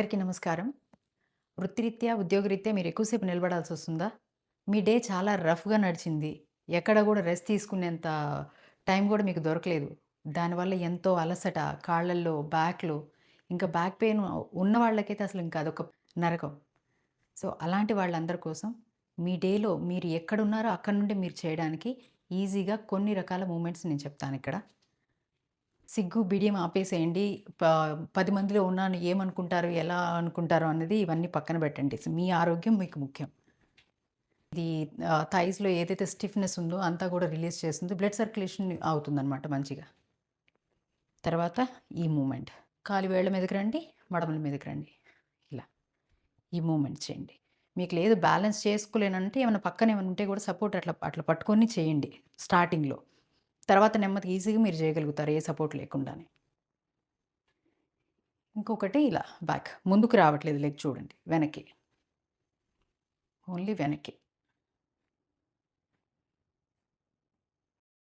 అందరికీ నమస్కారం. వృత్తిరీత్యా ఉద్యోగరీత్యా మీరు ఎక్కువసేపు నిలబడాల్సి వస్తుందా? మీ డే చాలా రఫ్గా నడిచింది. ఎక్కడ కూడా రెస్ట్ తీసుకునేంత టైం కూడా మీకు దొరకలేదు. దానివల్ల ఎంతో అలసట కాళ్ళల్లో బ్యాక్లో ఇంకా బ్యాక్ పెయిన్ ఉన్న వాళ్ళకైతే అసలు ఇంకా అదొక నరకం. సో అలాంటి వాళ్ళందరి కోసం మీ డేలో మీరు ఎక్కడున్నారో అక్కడ నుండి మీరు చేయడానికి ఈజీగా కొన్ని రకాల మూమెంట్స్ నేను చెప్తాను ఇక్కడ. సిగ్గు బిడియం ఆపేసేయండి. ప పది మందిలో ఉన్నాను ఏమనుకుంటారు ఎలా అనుకుంటారు అన్నది ఇవన్నీ పక్కన పెట్టండి. మీ ఆరోగ్యం మీకు ముఖ్యం. ఇది థైస్లో ఏదైతే స్టిఫ్నెస్ ఉందో అంతా కూడా రిలీజ్ చేస్తుంది. బ్లడ్ సర్క్యులేషన్ అవుతుందన్నమాట మంచిగా. తర్వాత ఈ మూమెంట్. కాలి వేళ్ళ మీదకి రండి మడమల మీదకి రండి. ఇలా. ఈ మూమెంట్ చేయండి. మీకు లేదు బ్యాలెన్స్ చేసుకోలేనంటే ఏమైనా పక్కన ఏమైనా ఉంటే కూడా సపోర్ట్ అట్లా అట్లా పట్టుకొని చేయండి. స్టార్టింగ్లో. తర్వాత నెమ్మది ఈజీగా మీరు చేయగలుగుతారు ఏ సపోర్ట్ లేకుండానే. ఇంకొకటి ఇలా బ్యాక్ ముందుకు రావట్లేదు లెగ్ చూడండి. వెనక్కి ఓన్లీ వెనక్కి